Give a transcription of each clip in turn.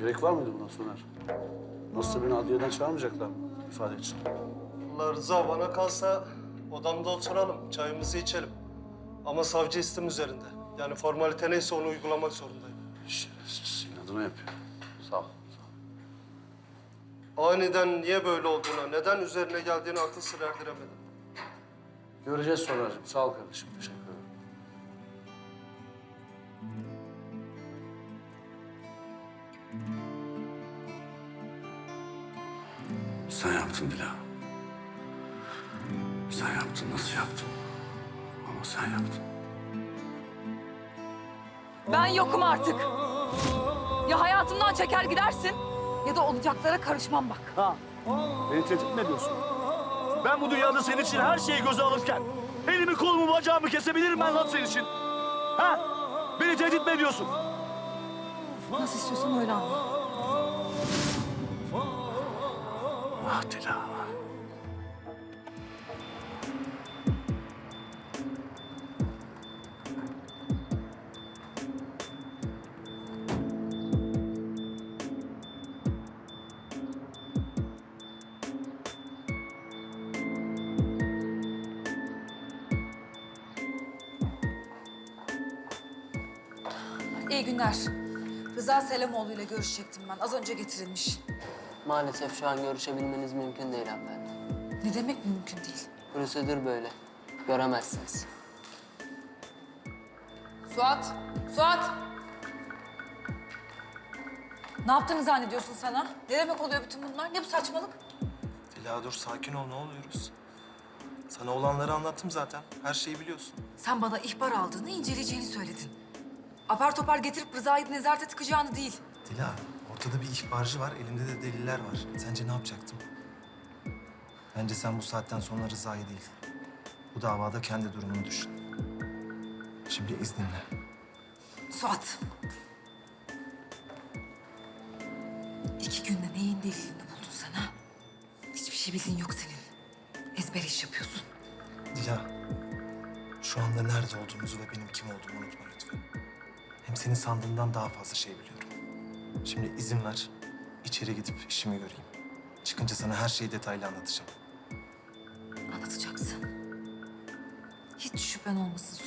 Gerek var mıydı buna Soner? Nasılsa beni adliyeden çağırmayacaklar mı ifade için? Allah Rıza bana kalsa odamda oturalım, çayımızı içelim. Ama savcı istim üzerinde. Yani formalite neyse onu uygulamak zorundayım. Şerefsiz inadına yapıyor. Sağ ol. Aniden niye böyle olduğuna, neden üzerine geldiğini akıl sır erdiremedim. Göreceğiz Soner'cığım. Sağ ol kardeşim. Teşekkür yaptın Dila. Sen yaptın. Nasıl yaptın? Ama sen yaptın. Ben yokum artık. Ya hayatımdan çeker gidersin ya da olacaklara karışmam bak. Ha, beni tehdit mi ediyorsun? Ben bu dünyada senin için her şeyi göze alırken elimi kolumu bacağımı kesebilirim ben lan senin için. Ha? Beni tehdit mi ediyorsun? Nasıl istiyorsan öyle anla. Ah. İyi günler. Rıza Selamoğlu ile görüşecektim ben. Az önce getirilmiş. Maalesef şu an görüşebilmeniz mümkün değil hanımefendi. Ne demek mümkün değil. Prosedür böyle. Göremezsiniz. Suat! Suat! Ne yaptığını zannediyorsun sana? Ne demek oluyor bütün bunlar? Ne bu saçmalık? Dila dur sakin ol ne oluyoruz? Sana olanları anlattım zaten. Her şeyi biliyorsun. Sen bana ihbar aldığını, inceleyeceğini söyledin. Apar topar getirip Rıza'yı nezarete tıkacağını değil. Dila ortada bir ihbarcı var, elimde de deliller var. Sence ne yapacaktım? Bence sen bu saatten sonra Rıza'yı değil. Bu davada kendi durumunu düşün. Şimdi izninle. Suat. İki günde neyin delilini buldun sen ha? Hiçbir şey bildiğin yok senin. Ezber iş yapıyorsun. Dila, şu anda nerede olduğumuzu ve benim kim olduğumu unutma lütfen. Senin sandığından daha fazla şey biliyorum. Şimdi izin ver, içeri gidip işimi göreyim. Çıkınca sana her şeyi detaylı anlatacağım. Anlatacaksın. Hiç şüphen olmasın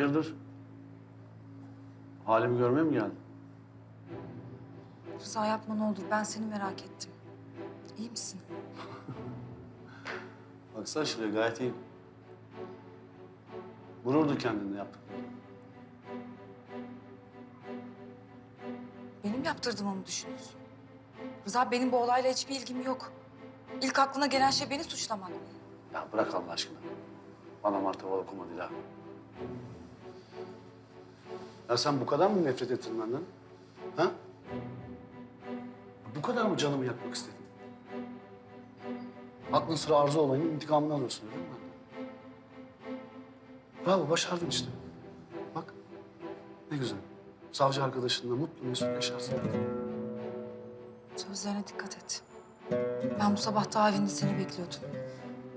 Hayırdır? Halimi görmeye mi geldin? Rıza yapma ne olur. Ben seni merak ettim. İyi misin? Baksana şuraya gayet iyiyim. Gururdu kendini yaptık. Benim yaptırdığımı mı düşünüyorsun? Rıza benim bu olayla hiçbir ilgim yok. İlk aklına gelen şey beni suçlamak. Ya bırak Allah aşkına. Bana martaba okuma Dila. Ya sen bu kadar mı nefret ettin benden? Ha? Bu kadar mı canımı yakmak istedin? Aklın sıra arzu olayının intikamını alıyorsun öyle mi? Bravo, başardın işte. Bak, ne güzel. Savcı arkadaşınla mutlu mesut yaşarsın. Sözlerine dikkat et. Ben bu sabah daha evinde seni bekliyordum.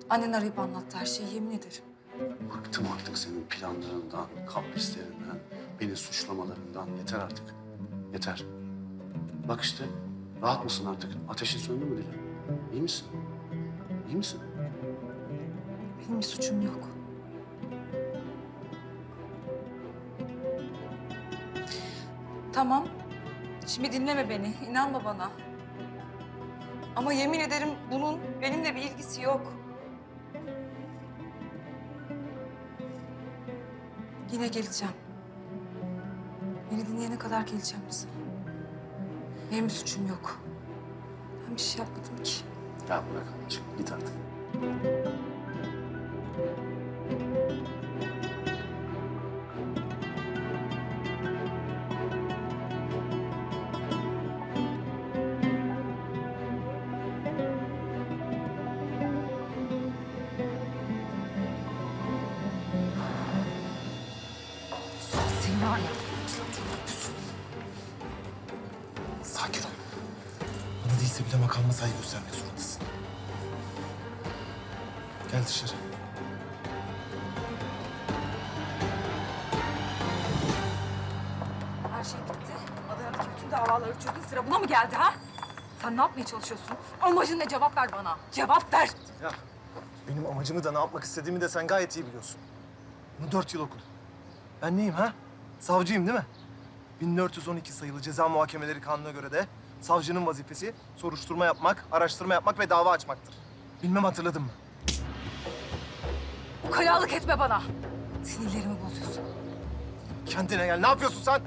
Annen arayıp anlattı her şeyi yemin ederim. Bıktım artık senin planlarından, kaprislerinden, beni suçlamalarından. Yeter artık. Yeter. Bak işte, rahat mısın artık? Ateşin söndü mü Dilan? İyi misin? İyi misin? Benim bir suçum yok. Tamam. Şimdi dinleme beni. inanma bana. Ama yemin ederim bunun benimle bir ilgisi yok. Yine geleceğim. Beni dinleyene kadar geleceğim bize. Benim bir suçum yok. Ben bir şey yapmadım ki. Ya bırak aşkına, git artık. Saygı göstermek zorundasın. Gel dışarı. Her şey bitti. Adana'daki bütün davaları çözdün. Sıra buna mı geldi ha? Sen ne yapmaya çalışıyorsun? Amacın ne? Cevap ver bana. Cevap ver. Ya benim amacımı da ne yapmak istediğimi de sen gayet iyi biliyorsun. Bunu dört yıl okudum. Ben neyim ha? Savcıyım değil mi? 1412 sayılı ceza muhakemeleri kanununa göre de savcının vazifesi soruşturma yapmak, araştırma yapmak ve dava açmaktır. Bilmem hatırladın mı? Ukayalık etme bana. Sinirlerimi bozuyorsun. Kendine gel. Ne yapıyorsun sen?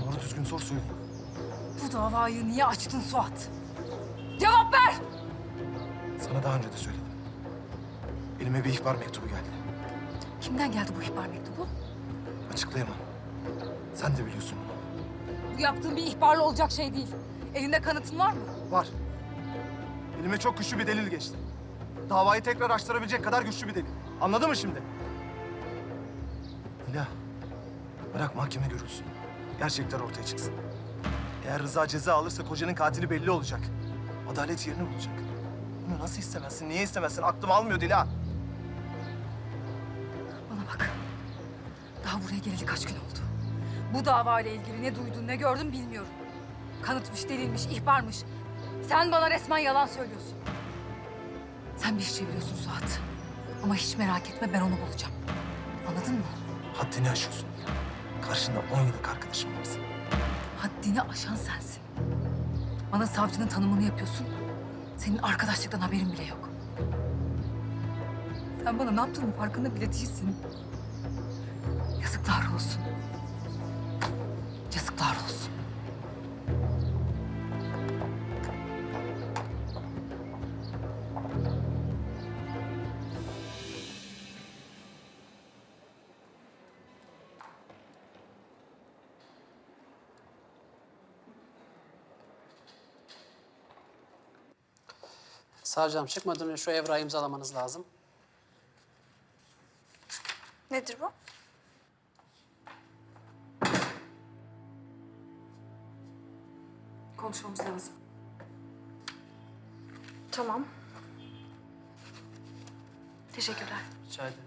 Doğru düzgün sor söyleyeyim. Bu davayı niye açtın Suat? Cevap ver. Sana daha önce de söyledim. Elime bir ihbar mektubu geldi. Kimden geldi bu ihbar mektubu? Açıklayamam. Sen de biliyorsun. Bu yaptığın bir ihbarla olacak şey değil. Elinde kanıtın var mı? Var. Elime çok güçlü bir delil geçti. Davayı tekrar açtırabilecek kadar güçlü bir delil. Anladın mı şimdi? Dila, bırak mahkeme görülsün. Gerçekler ortaya çıksın. Eğer Rıza ceza alırsa kocanın katili belli olacak. Adalet yerini bulacak. Bunu nasıl istemezsin, niye istemezsin? Aklım almıyor Dila. Bana bak. Daha buraya geleli kaç gün oldu? Bu davayla ilgili ne duydun, ne gördün bilmiyorum. Kanıtmış, delilmiş, ihbarmış. Sen bana resmen yalan söylüyorsun. Sen bir iş çeviriyorsun Suat. Ama hiç merak etme ben onu bulacağım. Anladın mı? Haddini aşıyorsun. Karşında on yıllık arkadaşım varsın. Haddini aşan sensin. Bana savcının tanımını yapıyorsun. Senin arkadaşlıktan haberin bile yok. Sen bana ne yaptığının farkında bile değilsin. Yazıklar olsun. Olsun. Savcım çıkmadan önce şu evrağı imzalamanız lazım. Teşekkürler. Rica ederim.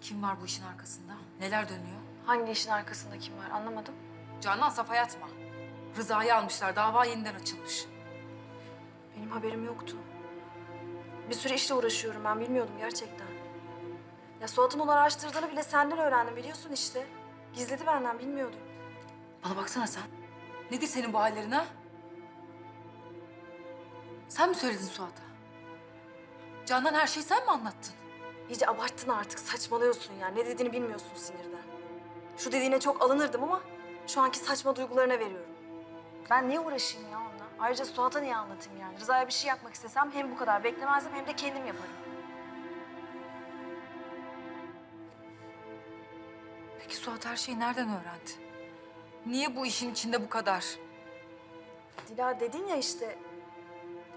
Kim var bu işin arkasında? Neler dönüyor? Hangi işin arkasında kim var anlamadım. Canan safaya atma. Rıza'yı almışlar. Dava yeniden açılmış. Benim haberim yoktu. Bir süre işle uğraşıyorum ben bilmiyordum gerçekten. Ya Suat'ın onu araştırdığını bile senden öğrendim biliyorsun işte. Gizledi benden bilmiyordum. Bana baksana sen. Nedir senin bu hallerin ha? Sen mi söyledin Suat'a? Canan her şeyi sen mi anlattın? İyice abarttın artık saçmalıyorsun ya. Ne dediğini bilmiyorsun sinirden. Şu dediğine çok alınırdım ama şu anki saçma duygularına veriyorum. Ben niye uğraşayım ya onunla? Ayrıca Suat'a niye anlatayım yani? Rıza'ya bir şey yapmak istesem hem bu kadar beklemezdim hem de kendim yaparım. Peki Suat her şeyi nereden öğrendi? Niye bu işin içinde bu kadar? Dila dedin ya işte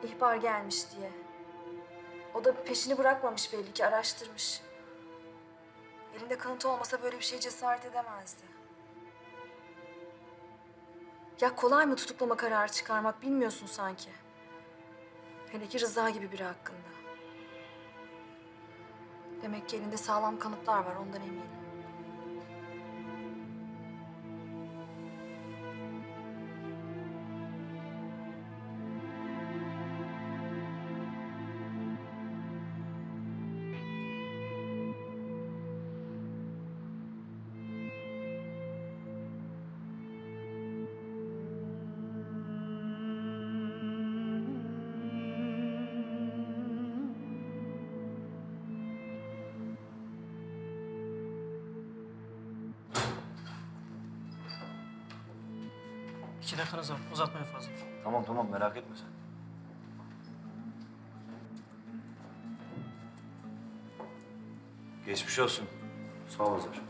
ihbar gelmiş diye. O da peşini bırakmamış belli ki araştırmış. Elinde kanıt olmasa böyle bir şeye cesaret edemezdi. Ya kolay mı tutuklama kararı çıkarmak bilmiyorsun sanki. Hele ki Rıza gibi biri hakkında. Demek ki elinde sağlam kanıtlar var ondan eminim. İki dakikanız var. Uzatmayın fazla. Tamam tamam merak etme sen. Geçmiş olsun. Sağ ol Hazar.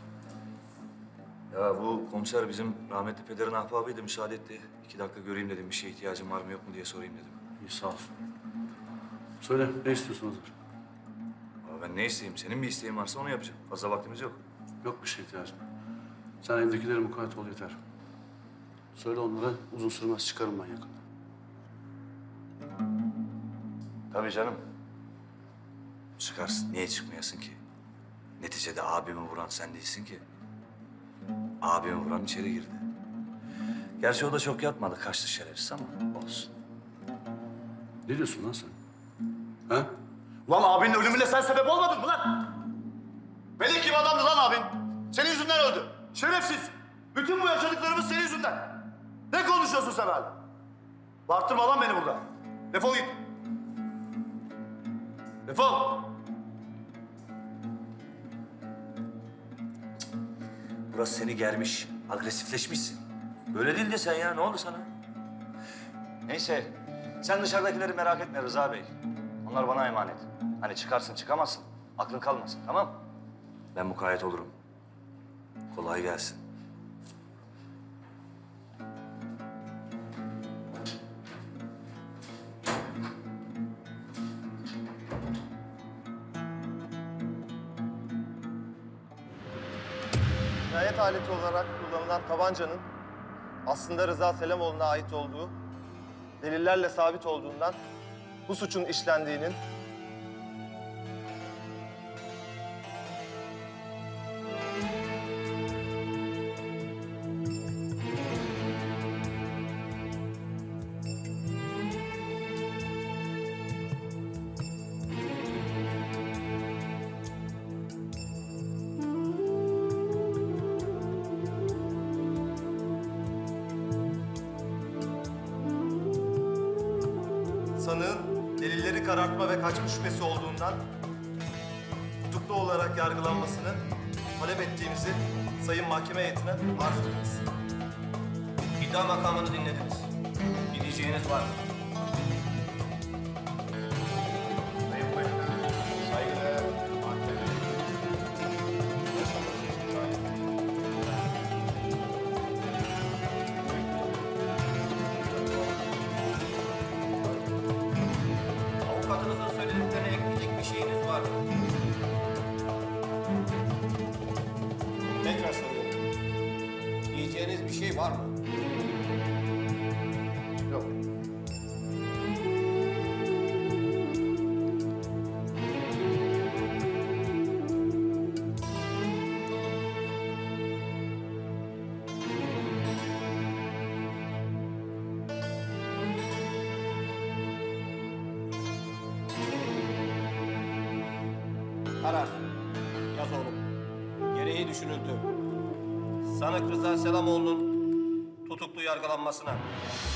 Ya bu komiser bizim rahmetli pederin ahbabıydı. Müsaade etti. İki dakika göreyim dedim. Bir şeye ihtiyacım var mı yok mu diye sorayım dedim. İyi sağ olsun. Söyle ne istiyorsun Hazır? Ama ben ne isteyeyim? Senin bir isteğin varsa onu yapacağım. Fazla vaktimiz yok. Yok bir şey ihtiyacım. Sen evdekilere mukayyet ol yeter. Söyle onlara uzun sürmez çıkarım ben yakında. Tabii canım. Çıkarsın. Niye çıkmayasın ki? Neticede abimi vuran sen değilsin ki. Abimi vuran içeri girdi. Gerçi o da çok yatmadı. Kaçtı şerefsiz ama olsun. Ne diyorsun lan sen? Ha? Ulan abinin ölümüne sen sebep olmadın mı lan? Melek gibi adamdı lan abin. Senin yüzünden öldü. Şerefsiz. Bütün bu yaşadıklarımız senin yüzünden. Ne konuşuyorsun sen hala? Bağırtırma lan beni burada. Defol git. Defol. Burası seni germiş. Agresifleşmişsin. Böyle değil de sen ya. Ne oldu sana? Neyse. Sen dışarıdakileri merak etme Rıza Bey. Onlar bana emanet. Hani çıkarsın çıkamazsın. Aklın kalmasın tamam Ben mukayyet olurum. Kolay gelsin. Cinayet aleti olarak kullanılan tabancanın aslında Rıza Selamoğlu'na ait olduğu delillerle sabit olduğundan bu suçun işlendiğinin sanığın delilleri karartma ve kaçma şüphesi olduğundan tutuklu olarak yargılanmasını talep ettiğimizi Sayın Mahkeme Heyeti'ne arz ederiz. İddia makamını dinlediniz. Bir diyeceğiniz var mı? Şey var mı? Yok. Karar. Yaz oğlum. Gereği düşünüldü. Sanık Rıza Selamoğlu'nun tutuklu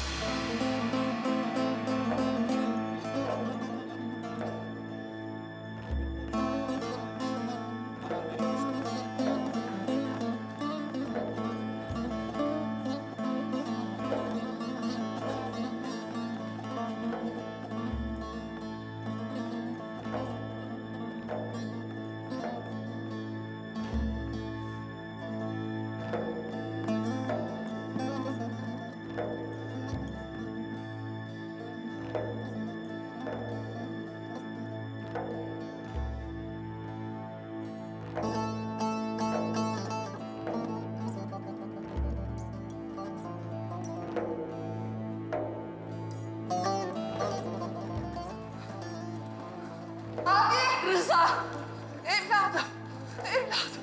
Evladım!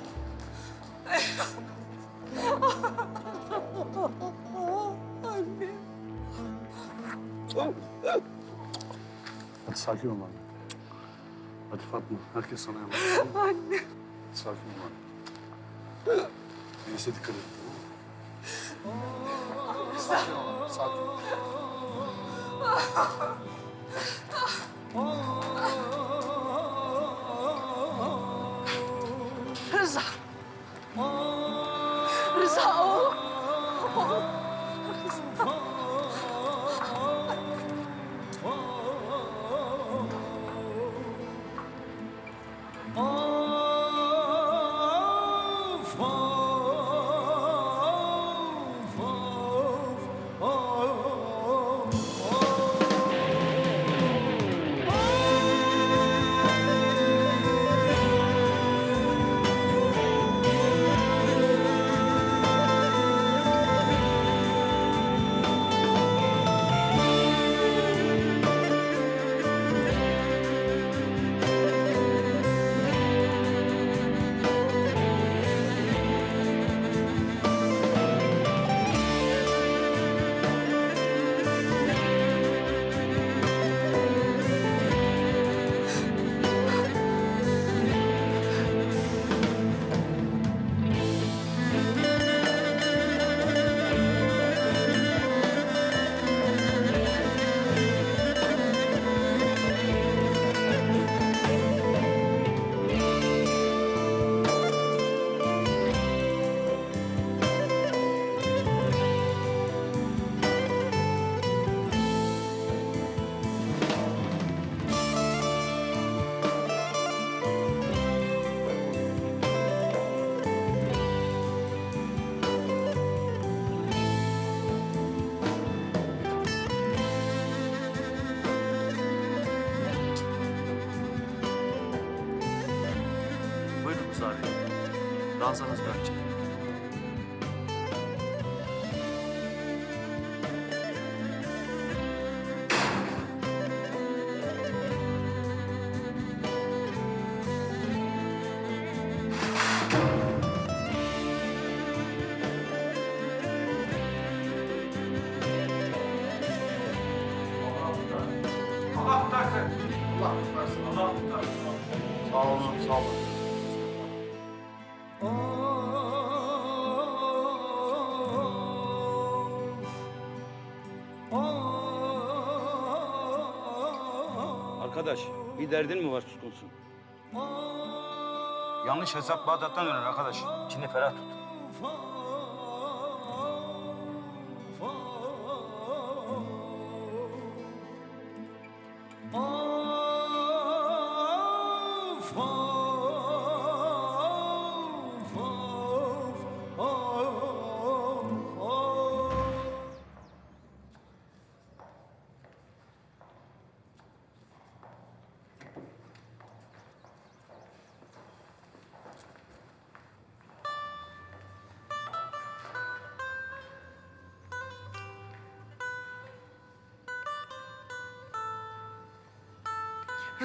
Hadi sakin ol anne. Hadi Fatma, herkes sana emanet. Anne. Sakin ol anne. Neyse dikkat mı? Sakin ol, sakin ol. 무서워. 아, Rıza oğlum! Ranzanız bırakacak. Sağ olun, sağ olun. Arkadaş bir derdin mi var konusu? Yanlış hesap Bağdat'tan döner arkadaş. İçini ferah tut.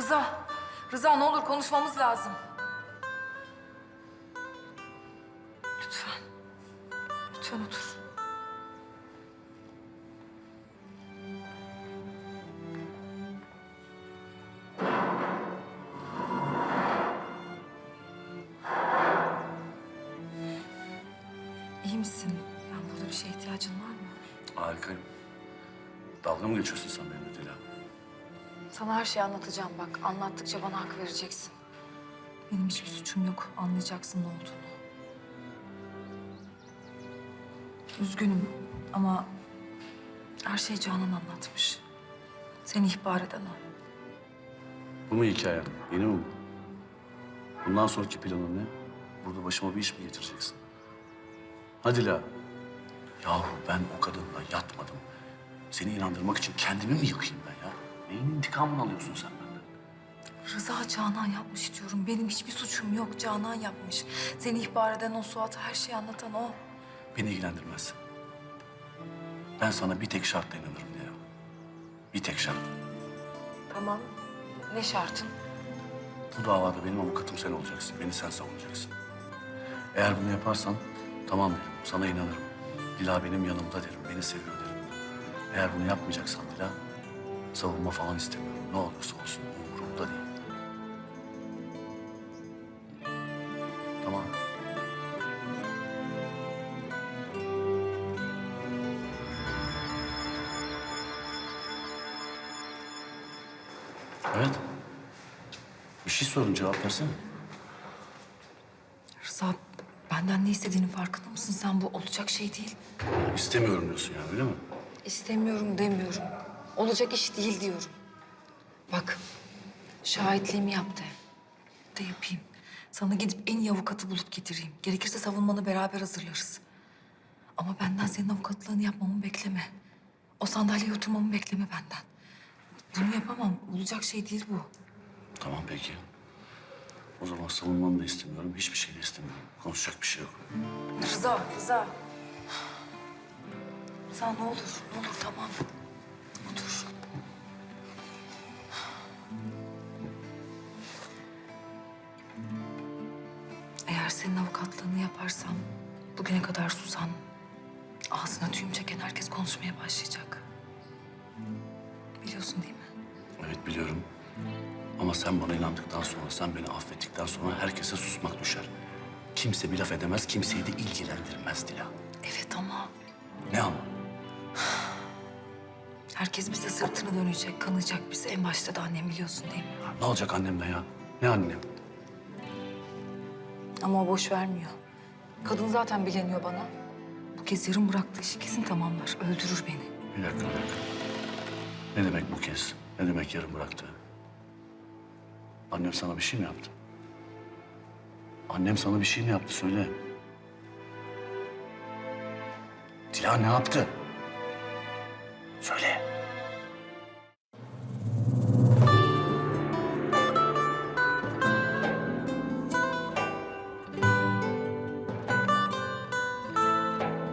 Rıza, Rıza ne olur konuşmamız lazım. Lütfen. Lütfen otur. İyi misin? Yani burada bir şeye ihtiyacın var mı? Harikayım. Dalga mı geçiyorsun sen benimle Dila? Sana her şeyi anlatacağım bak. Anlattıkça bana hak vereceksin. Benim hiçbir suçum yok. Anlayacaksın ne olduğunu. Üzgünüm ama her şeyi Canan anlatmış. Seni ihbar eden o. Bu mu hikayen? Yeni mi bu? Bundan sonraki planın ne? Burada başıma bir iş mi getireceksin? Hadi la. Yahu ben o kadınla yatmadım. Seni inandırmak için kendimi mi yıkayım ben? Neyin intikamını alıyorsun sen benden? Rıza Canan yapmış diyorum. Benim hiçbir suçum yok. Canan yapmış. Seni ihbar eden o Suat'a her şeyi anlatan o. Beni ilgilendirmez. Ben sana bir tek şartla inanırım diye. Bir tek şart. Tamam. Ne şartın? Bu davada benim avukatım sen olacaksın. Beni sen savunacaksın. Eğer bunu yaparsan tamam derim. Sana inanırım. Dila benim yanımda derim. Beni seviyor derim. Eğer bunu yapmayacaksan Dila savunma falan istemiyorum. Ne olursa olsun umurumda değil. Tamam. Evet. Bir şey sorun cevap versene. Rıza benden ne istediğinin farkında mısın? Sen bu olacak şey değil. İstemiyorum diyorsun yani öyle mi? İstemiyorum demiyorum. Olacak iş değil diyorum. Bak, şahitliğimi yap de. De yapayım. Sana gidip en iyi avukatı bulup getireyim. Gerekirse savunmanı beraber hazırlarız. Ama benden senin avukatlığını yapmamı bekleme. O sandalyeye oturmamı bekleme benden. Bunu yapamam. Olacak şey değil bu. Tamam peki. O zaman savunmanı da istemiyorum. Hiçbir şey de istemiyorum. Konuşacak bir şey yok. Rıza, Rıza. Rıza ne olur, ne olur tamam. Yaparsam bugüne kadar susan, ağzına düğüm çeken herkes konuşmaya başlayacak. Biliyorsun değil mi? Evet biliyorum. Ama sen bana inandıktan sonra, sen beni affettikten sonra herkese susmak düşer. Kimse bir laf edemez, kimseyi de ilgilendirmez Dila. Evet ama Ne ama? herkes bize sırtını dönecek, kanayacak bize. En başta da annem biliyorsun değil mi? Ne olacak annemle ya? Ne annem? Ama o boş vermiyor. Kadın zaten bileniyor bana. Bu kez yarım bıraktığı işi kesin tamamlar. Öldürür beni. Bir dakika, bir dakika. Ne demek bu kez? Ne demek yarım bıraktı? Annem sana bir şey mi yaptı? Annem sana bir şey mi yaptı? Söyle. Dila ne yaptı?